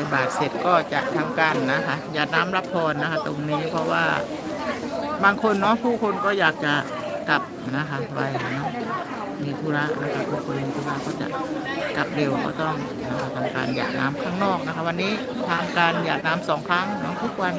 ส่บาตรเสร็จก็จะทำการนะคะหยาดน้ำรับพรนะคะ ตรงนี้เพราะว่าบางคนเนาะผู้คนก็อยากจะกลับนะคะไปเนาะมีธุระนะคะผู้คนมีธุระก็จะกลับเร็วก็ต้องนะคะทำการหยาดน้ำข้างนอกนะคะ วันนี้ทำการหยาดน้ำสองครั้งเนาะทุกวัน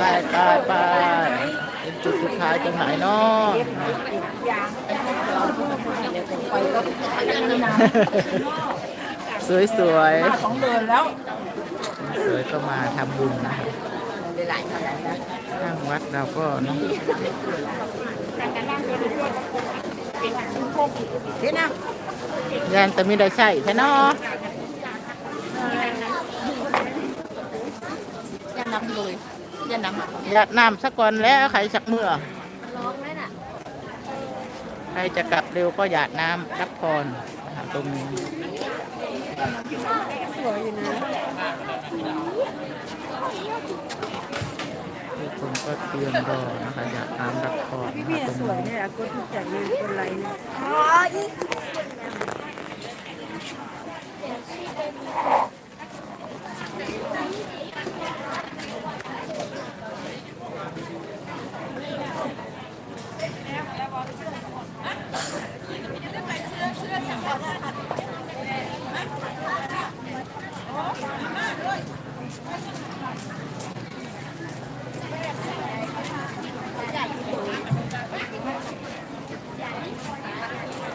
ไปไปไปเป็นจุดสุดท้ายตรงไหนเนาะสวยสวยสองเดือนแล้ว สวยก็มาทำบุญนะทางวัดเราก็เนาะเห็นนะยันแต่มีได้ใช่แค่เนาะอย่านำเลย ย่านำหยาดน้ำสักก่อนแล้วใครสักเมื่อร้องเลยน่ะใครจะกลับเร็วก็หยาดน้ำรับพรนะคะตรงนี้สวยอยู่นะทุกคนก็เตรียมรอนะคะหยาดน้ำรับพรพี่นะคะพี่ตรงสวยนี้เนี่ยกดทุกอย่างเลยคนไรเนี่ยอั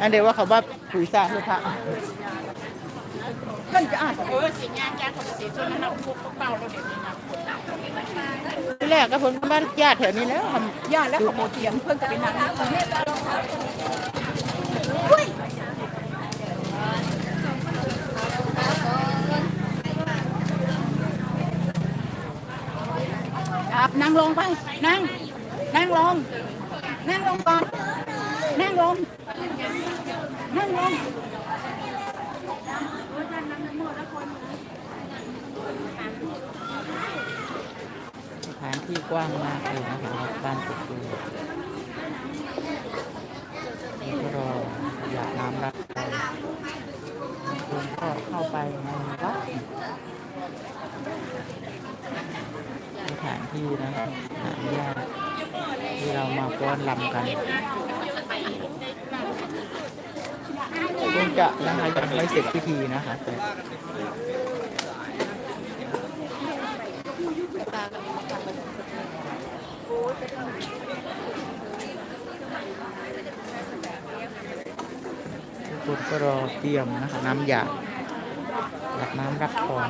อันเดียวว่าเขาว่าปุ๋ยซาคือพระมันจะอานเออสีงานการของสีส่วนนั้นเราพวกเป่าเราเด็กนี่นะที่แรกก็ผมก็บ้านญาติแถวนี้แล้วทญาติและขโมยเทียมเพื่อนกับเป็นนางครับ นั่งลงไป นั่ง นั่งลง นั่งลงก่อน นั่งลง นั่งลงสถานที่กว้างมากเลยนะคะวัดบ้านกุกตูนี่ก็รออยากน้ำรับไปคนก็เข้าไปในวัด สถานที่นะคะสถานญาติที่เรามาฟ้อนลำกันคงจะนะคะยังไม่เสร็จพิธีนะคะแต่ทุกคนก็รอเตรียมนะคะน้ำยาหลักน้ำรับพร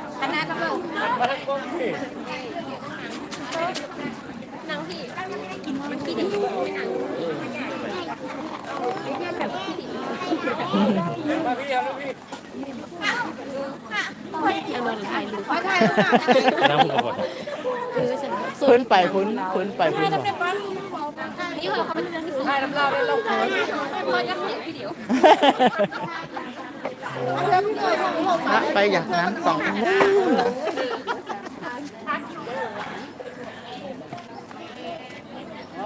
ดหยาดน้ำรับพรพื้นไปพื้นพื้นไปพื้นบอกให้น้ำลายได้ลงเขินพระไปอย่างนั้นสองนู่นนะ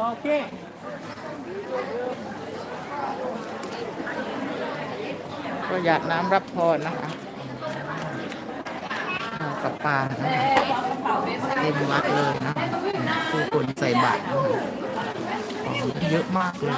โอเคก็หยัดน้ำรับพรนะคะกับปลานะเต็มวัดเลยนะคะผู้คนใส่บาตรนะคะของเยอะมากเลย